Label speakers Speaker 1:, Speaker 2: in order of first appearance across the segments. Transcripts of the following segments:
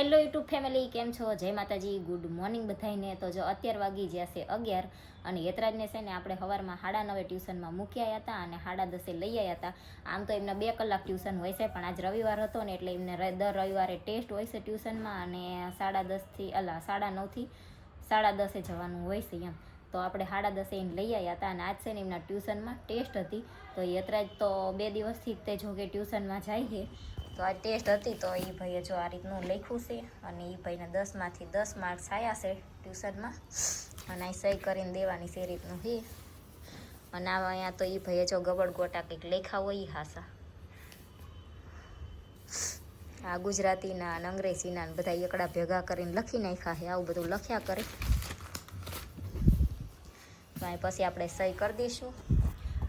Speaker 1: Hello YouTube family કેમ છો? જય માતાજી ગુડ મોર્નિંગ બધાને તો જો અત્યાર વાગી જ્યાં છે અગિયાર અને યતરાજને છે ને આપણે સવારમાં સાડા નવે ટ્યુશનમાં મૂકી આવ્યા હતા અને સાડા દસે લઈ આવ્યા હતા. આમ તો એમને બે કલાક ટ્યુશન હોય છે, પણ આજ રવિવાર હતો ને એટલે એમને દર રવિવારે ટેસ્ટ હોય છે ટ્યુશનમાં અને સાડા દસથી અલા, સાડા નવથી સાડા દસે જવાનું હોય છે એમ. તો આપણે સાડા દસે એને લઈ આવ્યા હતા અને આજ છે ને એમના ટ્યુશનમાં ટેસ્ટ હતી. તો યતરાજ તો બે દિવસથી તે જો કે ટ્યુશનમાં જાય છે. તો આ ટેસ્ટ હતી તો એ ભાઈએ જો આ રીતનું લખ્યું છે અને એ ભાઈને દસમાંથી દસ માર્ક્સ આવ્યા છે ટ્યુશનમાં. અને અહીં સહી કરીને દેવાની છે રીતનું છે. અને આ અહીંયા તો એ ભાઈએ જો ગબડ ગોટા કંઈક લેખા હોય હાસા. આ ગુજરાતીના અને અંગ્રેજીના બધા એકડા ભેગા કરીને લખી નાખ્યા છે, આવું બધું લખ્યા કરે. તો પછી આપણે સહી કરી દઈશું.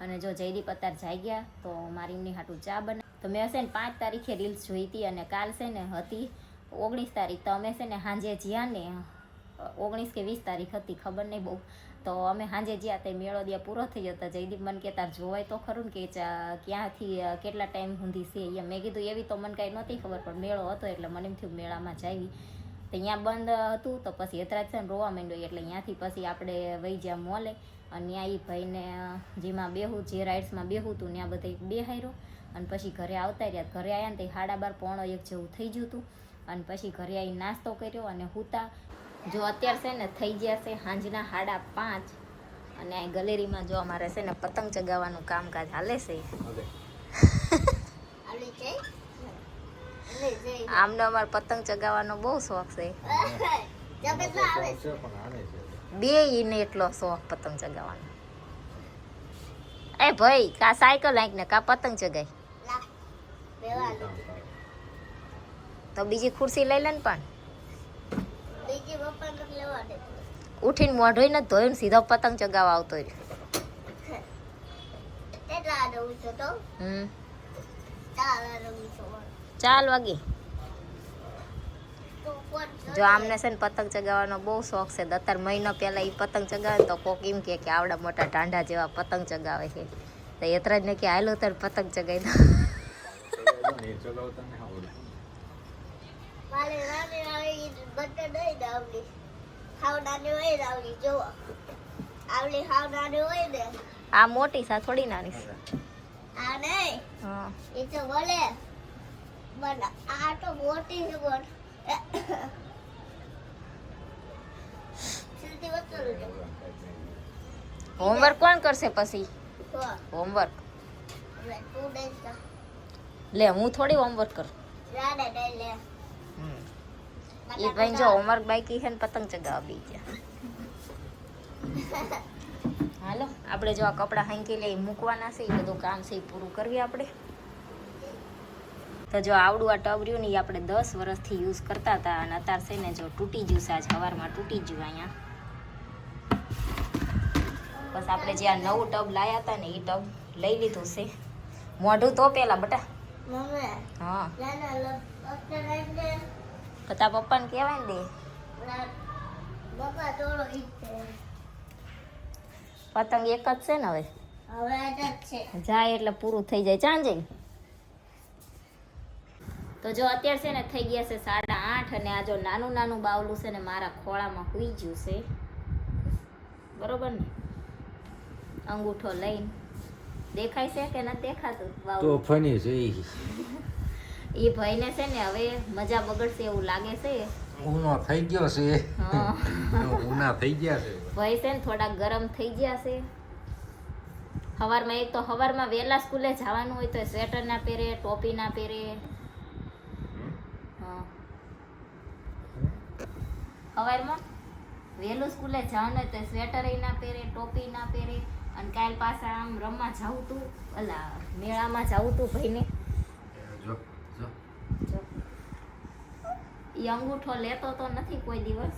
Speaker 1: અને જો જયદીપ અત્યારે જાગ્યા, તો મારી એમની હાટું ચા બના તો મેં છે ને પાંચ તારીખે રીલ્સ જોઈ હતી અને કાલ છે ને હતી ઓગણીસ તારીખ. તો અમે છે ને સાંજે જ્યાં ને, ઓગણીસ કે વીસ તારીખ હતી, ખબર નહીં બહુ. તો અમે સાંજે જ્યાં તે મેળો ત્યાં પૂરો થઈ ગયો તો જયદીપ મન કે, તાર જોવાય તો ખરું કે ક્યાંથી કેટલા ટાઈમ સુધી છે? અહીંયા મેં કીધું, એવી તો મને કાંઈ નહોતી ખબર, પણ મેળો હતો એટલે મને એમ થયું મેળામાં જાવી તો અહીંયા બંધ હતું, તો પછી યતરાજ છે ને રોવા માંડ્યો. એટલે ત્યાંથી પછી આપણે વહી જ્યાં મોલે, અને ત્યાં એ ભાઈને જેમાં બેહું, જે રાઇડ્સમાં બેહું હતું ત્યાં બધે બેહાર્યો અને પછી ઘરે આવતા રહ્યા. ઘરે આવ્યા ને તે સાડા બાર પોણો એક જેવું થઈ ગયું હતું. અને પછી ઘરે આવી નાસ્તો કર્યો અને હુતા. જો અત્યારે છે ને થઈ ગયા છે સાંજના સાડા પાંચ. અને આ ગલેરીમાં જો અમારે છે ને પતંગ ચગાવવાનું કામકાજ હાલે છે. આમને અમારે પતંગ ચગાવવાનો બહુ શોખ છે. બે ઈને એટલો શોખ પતંગ ચગાવવાનો. એ ભાઈ કા સાયકલ આંક ને કા પતંગ ચગાય? તો બીજી ખુરશી લઈ લે ને પણ ઉઠીને મોઢોય ને ધોઈને સીધો પતંગ ચગાવવા આવતો ચાલ વાગી જો આમને છે ને પતંગ ચગાવવાનો બહુ શોખ છે. દત્તર મહિનો પહેલા એ પતંગ ચગાવે ને તો કોક એમ કે કે આવડા મોટા ટાંડા જેવા પતંગ ચગાવે છે. તો યતરાજ ને કે હાલો તાર પતંગ ચગાવી
Speaker 2: નાની હોય ને
Speaker 1: આ મોટી સા થોડી નાની છે.
Speaker 2: આ નહીં?
Speaker 1: હા.
Speaker 2: એ તો બોલે પણ આ તો મોટી છે બોલ સીધી વસ્તુ છે
Speaker 1: હોમવર્ક કોણ કરશે પછી? હોમવર્ક લે હું થોડી હોમવર્ક કરું.
Speaker 2: રાડે
Speaker 1: એ ભાઈ જો હોમવર્ક બાકી છે ને પતંગ ચગાવવા બી ગયા. હાલો આપણે જો આ કપડાં હાંકી લઈ મૂકવાના છે એ બધું કામ છે એ પૂરું કરવી આપણે. તો જો આવડું આ ટબ રહ્યું ને એ આપણે દસ વર્ષથી યુઝ કરતા હતા અને અત્યારે છે ને જો તૂટી ગયું છે આજ સવારમાં તૂટી ગયું અહીંયા. બસ આપણે જે આ નવું ટબ લાયા હતા ને એ ટબ લઈ લીધું છે. મોઢું તો પહેલાં બટા હા. તો તાર પપ્પાને કહેવાય ને દે. પતંગ એક જ છે ને હવે? જાય એટલે પૂરું થઈ જાય. ચાંજે તો જો અત્યારે છે ને થઈ ગયા છે સાડા આઠ અને આ જો નાનું નાનું બાવલું છે ને મારા ખોળામાં હુઈ ગયું છે. બરોબર ને? અંગૂઠો લઈને. દેખાય છે કે નથી દેખાતું?
Speaker 3: તો ફની છે.
Speaker 1: એ ભાઈને છે ને હવે મજા બગડશે એવું લાગે છે.
Speaker 3: ઉનો થઈ ગયો છે. ઉના થઈ ગયા છે.
Speaker 1: ભાઈ છે ને થોડા ગરમ થઈ ગયા છે. સવારમાં એક તો સવારમાં વહેલા સ્કૂલે જવાનું હોય તો સ્વેટર ના પહેરે ટોપી ના પહેરે. હા. સવારમાં વહેલું સ્કૂલે જવાનું હોય તો સ્વેટર ના પહેરે ટોપી ના પહેરે. અને કાલ પાછા આમ રમવા જાવું તું. અલા મેળામાં જાવું તું ભાઈને.
Speaker 3: જો જો.
Speaker 1: જો. ઈ અંગૂઠો લેતો તો નથી કોઈ દિવસ.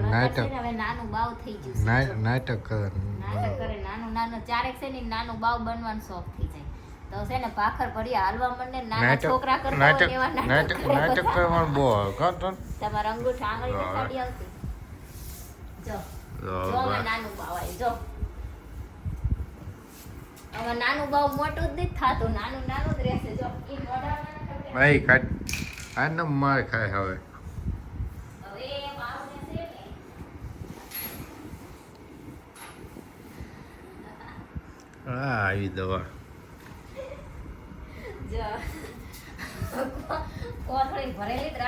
Speaker 3: નાટક.
Speaker 1: હવે નાનું બાવ થઈ ગયું છે.
Speaker 3: ના-
Speaker 1: જો.
Speaker 3: નાટક કરે.
Speaker 1: નાટક કરે. નાનું નાનું. ચારેક છે ને નાનું બાવ બનવાનો શોખ થઈ જાય. તો છે ને ભાખર ભરી હાલવા માંડે ને નાના છોકરા કરતા હોય એવા નાટક
Speaker 3: નાટક
Speaker 1: કરે.
Speaker 3: નાટક
Speaker 1: બધા.
Speaker 3: કરવાનું બહુ આવે. તો?
Speaker 1: તમારા અંગૂઠા આંગળી દેખાડી આવતી. જો.
Speaker 3: જો.
Speaker 1: નાનું બાવ આવી. જો. આમાં નાનું બહુ મોટું જ નથી થતું નાનું નાનું જ રહેશે. જો ઈ મોઢામાં
Speaker 3: કાટ આ માર ખાય હવે. હા આવી દવા.
Speaker 1: કોથળી ભરેલી જ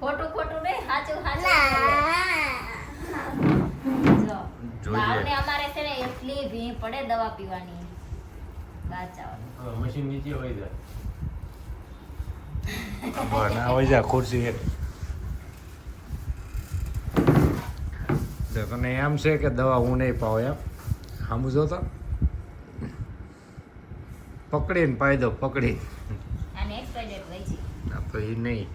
Speaker 1: ખોટું ખોટું નહીં સાચું સાચું.
Speaker 3: જોઈએ.
Speaker 1: અમારે છે ને એટલી ભીં પડે દવા પીવાની.
Speaker 4: મશીન નીચે હોય જાય.
Speaker 3: ના હોય જા ખુરશી એક તો તને એમ છે કે દવા હું નહીં પાવ એમ? સમજો તો? પકડીને પાઈ દો પકડી. તો એ નહીં.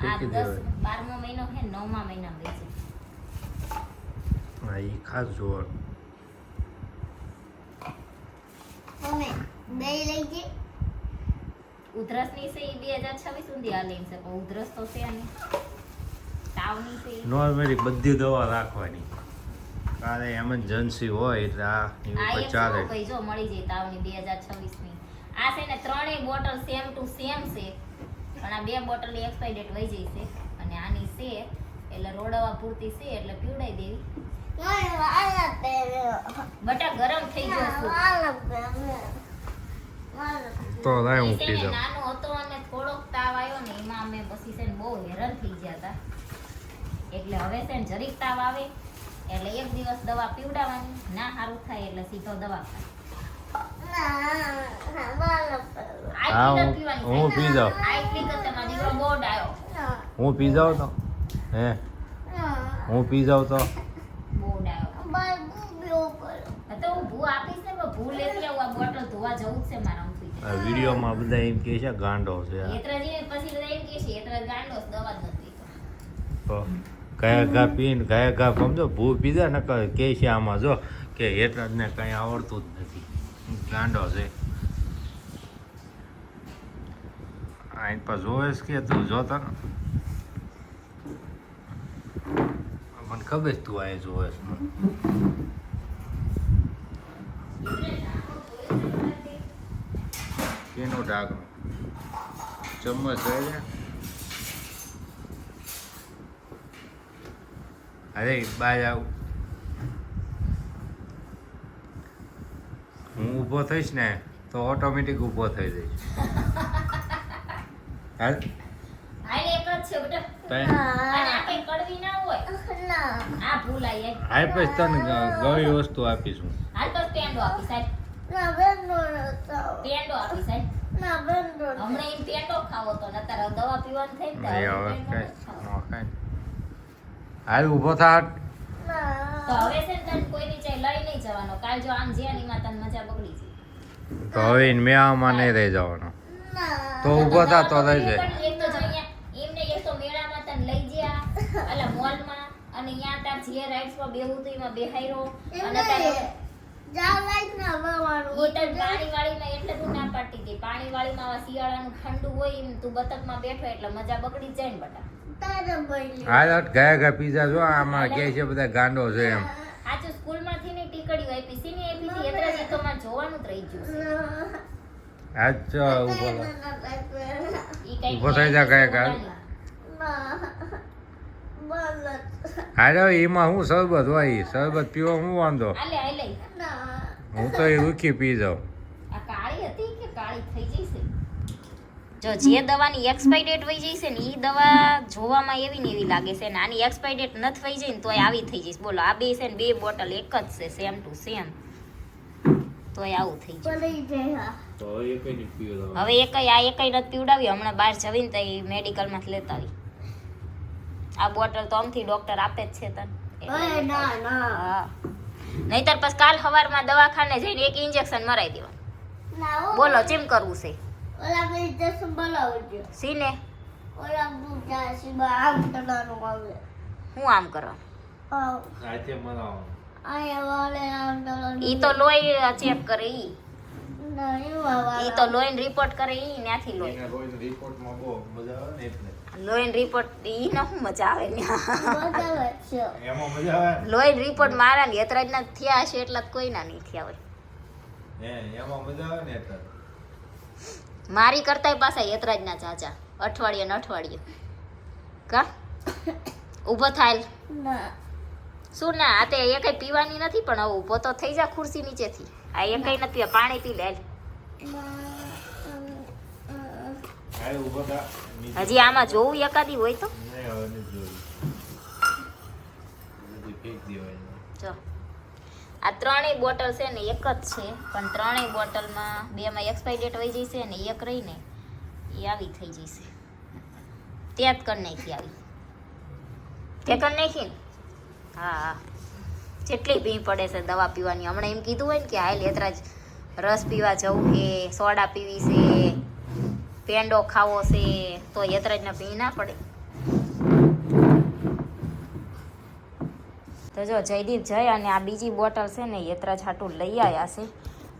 Speaker 3: ફેંકી દેવાય.
Speaker 1: બારમો મહિનો છે નવમા મહિના
Speaker 3: હા એ ખાસ જોવાનું
Speaker 2: જઈ
Speaker 1: ઉધરસની છે એ બે હજાર છવ્વીસ સુધી હાલે એમ છે પણ ઉધરસ તો છે નહીં તાવની છે.
Speaker 3: નોર્મલી બધી દવા રાખવાની કાલે એમરજન્સી હોય એટલે આ ઉપર ચાલે
Speaker 1: ભાઈ જો મળી જાય તાવની બે હજાર છવ્વીસની આ છે ને ત્રણેય બોટલ સેમ ટુ સેમ છે પણ આ બે બોટલ એક્સપાયર ડેટ વહી જાય છે અને આની છે એટલે રોડવા પૂરતી છે એટલે પીવડાવી દેવી બટા ગરમ થઈ
Speaker 3: તો લાય હું પી જાઉં
Speaker 1: નાનો હતો અને થોડોક તાવ આવ્યો ને એમાં અમે પછી છે ને બહુ હેરાન થઈ ગયા હતા. એટલે હવે છે ને જરીક તાવ આવે એટલે એક દિવસ દવા પીવડાવવાની ના સારું થાય એટલે સીધો દવા
Speaker 3: હા, પી જાઉં. હું પી જાઉં તો? હે? હું પી જાઉં તો
Speaker 1: બહુ ડાયો
Speaker 2: બાર બુબ્યો કર્યો
Speaker 1: હા તો હું ભૂ આપીશ ને પણ ભૂ લેતી આવું આ બોટલ ધોવા જવું જ છે મારા
Speaker 3: આ વિડીયોમાં બધા એમ કહે છે ગાંડો છે આ.
Speaker 1: હેતરાજીને પછી બધા એમ કહે છે, હેતરાજ ગાંડો દવા નથી
Speaker 3: તો કયા ઘા પીને કયા ઘા સમજો ભૂ પીધા ને કહે કે છે આમાં જો કે હેઠળને કંઈ આવડતું જ નથી. ગાંડો છે. આઈન પર જોવેશ કે તું જોતા ને? મને ખબર તું આ જોવેશ કેનું ઢાકણું ચમ્મચ રહે અરે બાજ આવું. હું ઊભો થઈશ ને તો ઓટોમેટિક ઊભો થઈ જઈશ. હાલ. હાલ પછી તને ગઈ વસ્તુ આપીશું
Speaker 1: હાલ તો પેંડો આપી સાહેબ.
Speaker 2: ના બેનો
Speaker 1: પેંડો આપી સાહેબ.
Speaker 2: ના બેનો
Speaker 1: હમણાં એમ પેંડો ખાવો તો નતર હવે દવા પીવાનું થઈ ને
Speaker 3: હવે કઈ નો કઈ હાલ ઊભો થા
Speaker 1: તો હવે છે તને કોઈ નીચે લઈ નહીં જવાનો. કાલ જો આમ જ્યાં ની માં તને મજા બગડી જાય.
Speaker 3: તો હવે એને મેળામાં નહીં રહી જવાનો.
Speaker 2: ના
Speaker 3: તો ઊભો થા તો લઈ જાય.
Speaker 1: એક તો જો એમને એક તો મેળામાં તને લઈ ગયા અલા મોલમાં અને ત્યાં તાર જે રાઇડ્સ પર બેહું તો એમાં બેહાયરો અને તારે પાણીવાળીમાં આવા શિયાળાનું ઠંડુ હોય એમ તું બતકમાં બેઠો એટલે મજા બગડી જાય ને બટા.
Speaker 2: તારે બોલી
Speaker 3: હાલ હટ ગયા ગયા પીઝા જો આમાં કહે છે બધા ગાંડો છે એમ.
Speaker 1: સાચું સ્કૂલમાંથી ની ટીકડીઓ આપી સી ની આપી હતી એટલે જ તો મારે જોવાનું જ રહી ગયું છે.
Speaker 3: આજ ચો ઊભો થા.
Speaker 1: ઈ કંઈક
Speaker 3: ઊભો થઈ જા કાંઈક હાલ. હાલ એમાં હું શરબત હોય શરબત પીવો હું વાંધો? હું તો એ રૂખી પી જાઉં.
Speaker 1: આ કાળી હતી કે કાળી થઈ જશે જો જે દવાની એક્સપાયરી ડેટ વહી છે ને એ દવા જોવામાં એવી ને એવી લાગે છે ને આની એક્સપાયરી ડેટ નથી વહી જાય ને તોય આવી થઈ જઈશ. બોલો આ બે છે ને બે બોટલ એક જ છે સેમ ટુ સેમ તોય આવું થઈ જાય.
Speaker 4: હવે
Speaker 1: એકય આ એકય નથી પીવડાવી. હમણાં બહાર જવીને તો એ મેડિકલમાંથી લેતા આવી. આ બોટલ તો આમથી ડોક્ટર આપે જ છે તને. હા. નહીતર પછી કાલ સવારમાં દવાખાને જઈને એક ઇન્જેક્શન મરાઈ દેવાનું. બોલો ચેમ કરવું છે?
Speaker 2: ઓલા ભાઈ બોલાવજો
Speaker 1: સીને
Speaker 2: ઓલા બુજા સિબા આમ કરવાનું આવે.
Speaker 1: હું આમ કરવા
Speaker 4: હાથે મરાવવાનું.
Speaker 2: આયા વાલે આમ કરવાનું.
Speaker 1: ઈ તો લોહી ચેક કરે ઈ.
Speaker 2: ના
Speaker 1: ઈ તો લોહીનો રિપોર્ટ કરે ઈ ત્યાંથી લોહી.
Speaker 4: રિપોર્ટમાં બહુ મજા આવે ને એટલે.
Speaker 1: લોહીનો રિપોર્ટ ઈ ન શું મજા આવે ને?
Speaker 2: બતાવે છે.
Speaker 4: એમાં મજા આવે?
Speaker 1: લોહીનો રિપોર્ટ મારા ને યતરાજના થયા હશે એટલા કોઈ કોઈના નહીં થયા હોય.
Speaker 4: હે એમાં મજા આવે ને એટલે
Speaker 1: મારી કરતાય પાછા યતરાજના ચાચા અઠવાડિયે ને અઠવાડિયે. કા? ઊભો થાય. શું ના આ તે એ કઈ પીવાની નથી પણ હવે ઊભો તો થઈ જા ખુરશી નીચેથી. આ એ કઈ નથી પાણી પી લે.
Speaker 4: ઊભો થા.
Speaker 1: હજી આમાં જોવું એકાદી હોય તો. જો. આ ત્રણેય બોટલ છે ને એક જ છે પણ ત્રણેય બોટલમાં બેમાં એક્સપાયરી ડેટ વહી જશે ને એક રહીને એ આવી થઈ જશે ત્યાં જ કરી નાખી આવી. તે કરી નાખી હા હા. જેટલી ભી પડે છે દવા પીવાની. હમણાં એમ કીધું હોય ને કે હાલ એતરા જ રસ પીવા જવું છે સોડા પીવી છે પેંડો ખાવો છે, તો યતરાજના ભી ના પડે. તો જો જયદીપ જય અને આ બીજી બોટલ છે ને યતરાજ હાટું લઈ આવ્યા છે.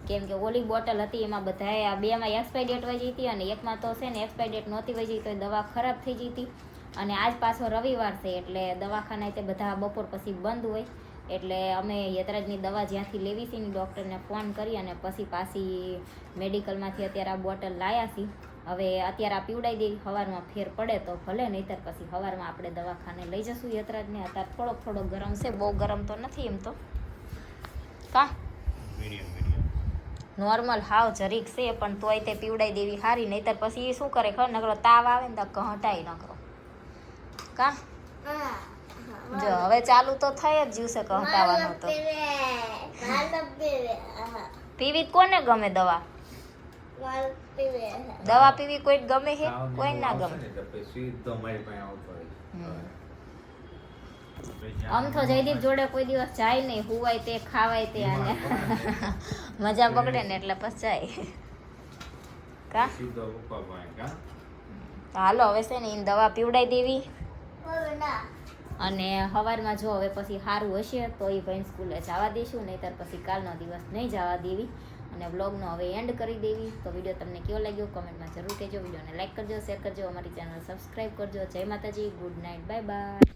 Speaker 1: કેમ કે ઓલી બોટલ હતી, એમાં બધાએ આ બેમાં એક્સપાયર ડેટ વહી હતી અને એકમાં તો છે ને એક્સપાયર ડેટ નહોતી વહી તો દવા ખરાબ થઈ જઈ હતી. અને આજ પાછો રવિવાર છે, એટલે દવાખાના તે બધા બપોર પછી બંધ હોય. એટલે અમે યતરાજની દવા જ્યાંથી લેવી હતી ને ડૉક્ટરને ફોન કરી અને પછી પાછી મેડિકલમાંથી અત્યારે આ બોટલ લાયા છીએ. હવે અત્યારે આ પીવડાવી દઈ સવારમાં ફેર પડે તો ભલે નહીંતર પછી સવારમાં આપણે દવાખાને લઈ જશું યતરાજને. અત્યારે થોડોક થોડો ગરમ છે બહુ ગરમ તો નથી એમ તો. કા? નોર્મલ હાવ જરીક છે પણ તોય તે પીવડાવી દેવી સારી નહીંતર પછી એ શું કરે ખબર? નકરો તાવ આવે ને તો ઘટાઈ નકરો. કા? જો હવે ચાલુ તો થઈ જ જ્યુસે કહતાવાનો તો. પીવી જ કોને ગમે દવા? દવા પીવી કોઈ ગમે છે કોઈ ના ગમે. આમ તો જયદીપ જોડે કોઈ દિવસ જાય નહીં હુવાય તે ખાવાય તે આને. મજા બગડે ને એટલે પછી જાય. કા? હાલો હવે છે ને એને દવા પીવડાઈ દેવી. અને સવારમાં જો હવે પછી સારું હશે તો એ ભાઈ સ્કૂલે જવા દઈશું નહીતર પછી કાલનો દિવસ નહીં જવા દેવી. અને વ્લોગનો હવે એન્ડ કરી દેવી. તો વીડિયો તમને કેવો લાગ્યો કોમેન્ટમાં જરૂર કહેજો. વિડીયોને લાઇક કરજો શેર કરજો, અમારી ચેનલ સબસ્ક્રાઈબ કરજો. જય માતાજી ગુડ નાઇટ બાય બાય